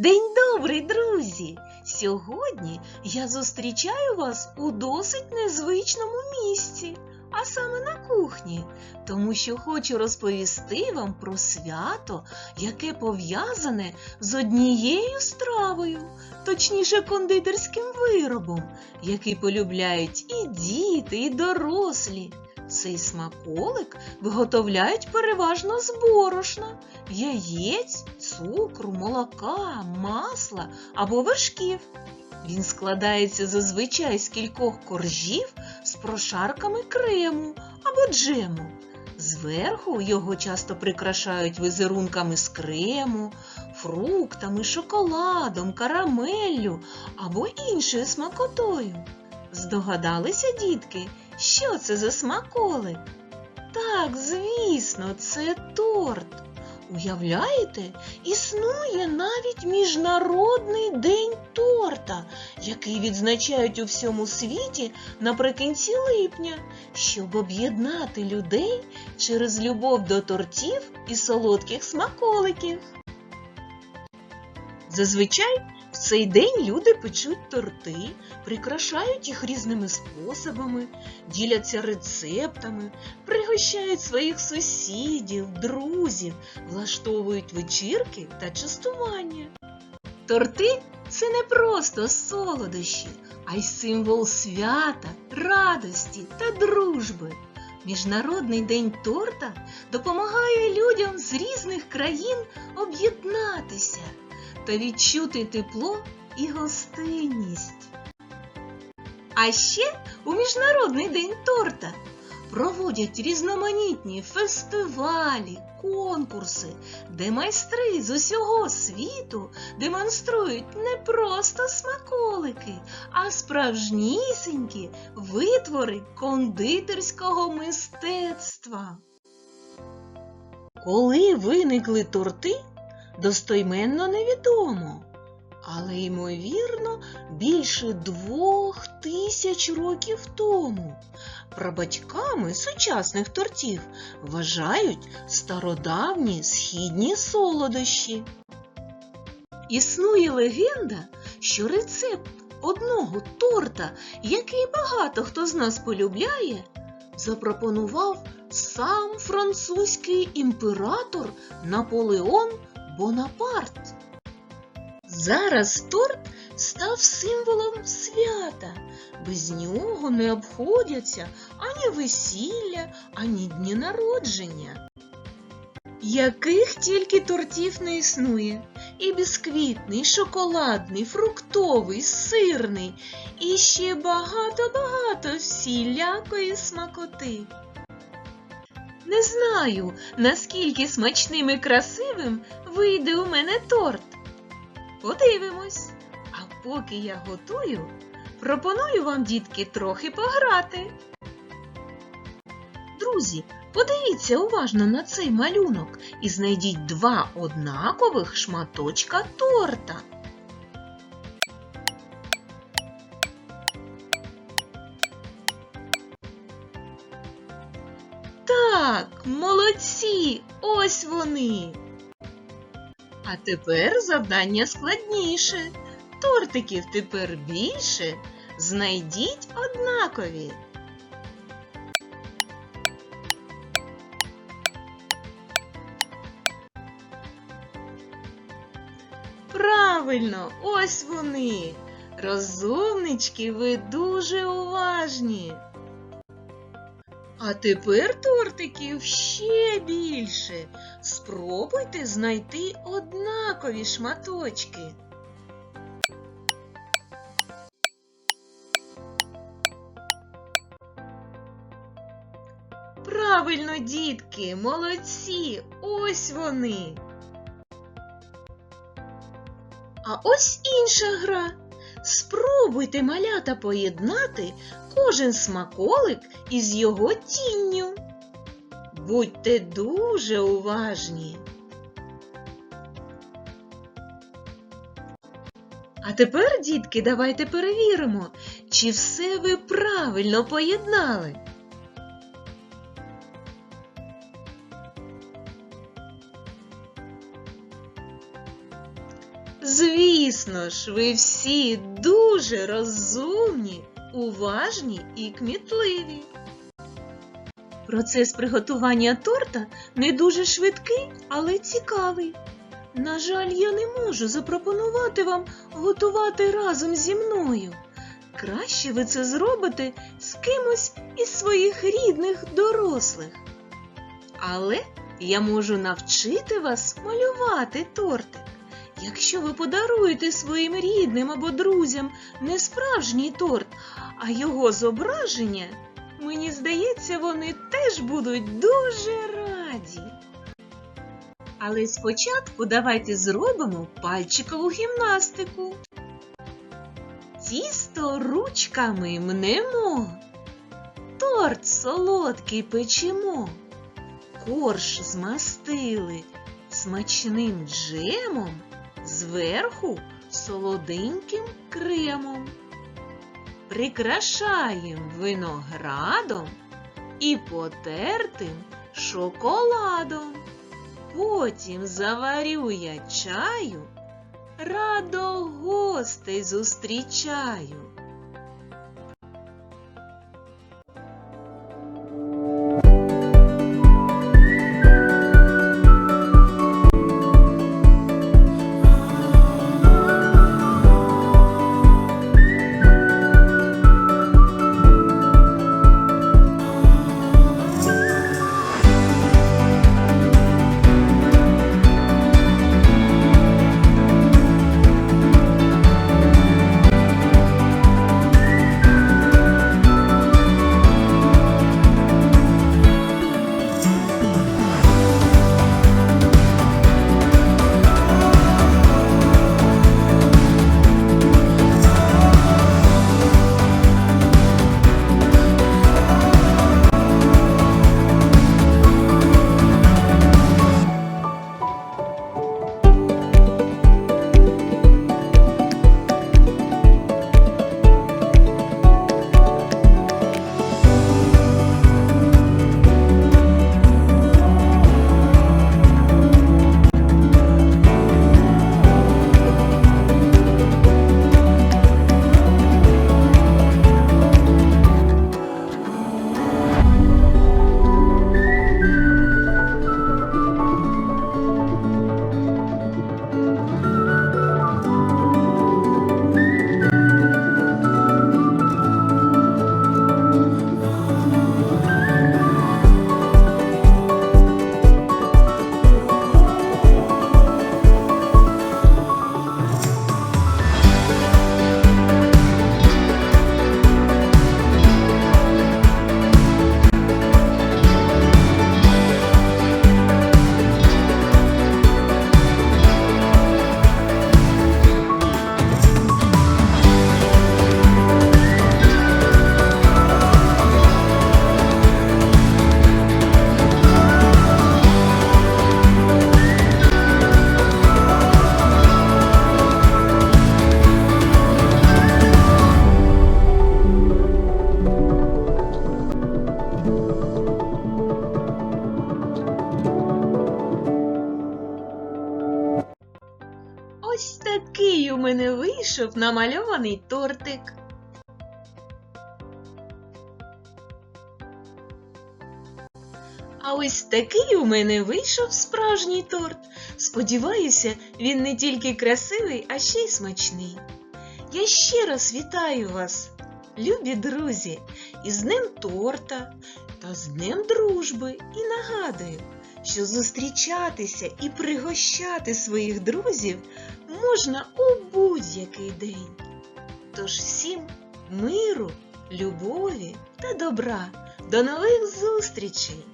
День добрий, друзі! Сьогодні я зустрічаю вас у досить незвичному місці, а саме на кухні, тому що хочу розповісти вам про свято, яке пов'язане з однією стравою, точніше кондитерським виробом, який полюбляють і діти, і дорослі. Цей смаколик виготовляють переважно з борошна, яєць, цукру, молока, масла або вершків. Він складається зазвичай з кількох коржів з прошарками крему або джему. Зверху його часто прикрашають візерунками з крему, фруктами, шоколадом, карамеллю або іншою смакотою. Здогадалися, дітки, що це за смаколик? Так, звісно, це торт. Уявляєте, існує навіть Міжнародний день торта, який відзначають у всьому світі наприкінці липня, щоб об'єднати людей через любов до тортів і солодких смаколиків. Зазвичай цей день люди печуть торти, прикрашають їх різними способами, діляться рецептами, пригощають своїх сусідів, друзів, влаштовують вечірки та частування. Торти це не просто солодощі, а й символ свята, радості та дружби. Міжнародний день торта допомагає людям з різних країн об'єднатися та відчути тепло і гостинність. А ще у Міжнародний день торта проводять різноманітні фестивалі, конкурси, де майстри з усього світу демонструють не просто смаколики, а справжнісінькі витвори кондитерського мистецтва. Коли виникли торти, достойменно невідомо, але ймовірно більше двох тисяч років тому. Прабатьками сучасних тортів вважають стародавні східні солодощі. Існує легенда, що рецепт одного торта, який багато хто з нас полюбляє, запропонував сам французький імператор Наполеон Бонапарт. Зараз торт став символом свята. Без нього не обходяться ані весілля, ані дні народження. Яких тільки тортів не існує. І бісквітний, і шоколадний, фруктовий, сирний, і ще багато-багато всілякої смакоти. Не знаю, наскільки смачним і красивим вийде у мене торт. Подивимось. А поки я готую, пропоную вам, дітки, трохи пограти. Друзі, подивіться уважно на цей малюнок і знайдіть два однакових шматочка торта. Так, молодці, ось вони. А тепер завдання складніше. Тортиків тепер більше. Знайдіть однакові. Правильно, ось вони. Розумнички, ви дуже уважні. А тепер тортиків ще більше. Спробуйте знайти однакові шматочки. Правильно, дітки, молодці, ось вони. А ось інша гра. Спробуйте малята поєднати кожен смаколик із його тінню. Будьте дуже уважні. А тепер, дітки, давайте перевіримо, чи все ви правильно поєднали. Звісно. Ж, ви всі дуже розумні, уважні і кмітливі. Процес приготування торта не дуже швидкий, але цікавий. На жаль, я не можу запропонувати вам готувати разом зі мною. Краще ви це зробите з кимось із своїх рідних дорослих. Але я можу навчити вас малювати тортик. Якщо ви подаруєте своїм рідним або друзям не справжній торт, а його зображення, мені здається, вони теж будуть дуже раді. Але спочатку давайте зробимо пальчикову гімнастику. Тісто ручками мнемо, торт солодкий печемо, корж змастили смачним джемом, зверху солоденьким кремом. Прикрашаємо виноградом і потертим шоколадом. Потім заварю я чаю, радо гостей зустрічаю. Мене вийшов намальований тортик. А ось такий у мене вийшов справжній торт. Сподіваюся, він не тільки красивий, а ще й смачний. Я ще раз вітаю вас, любі друзі, із Днем торта та з Днем дружби і нагадую, що зустрічатися і пригощати своїх друзів можна у будь-який день. Тож всім миру, любові та добра. До нових зустрічей!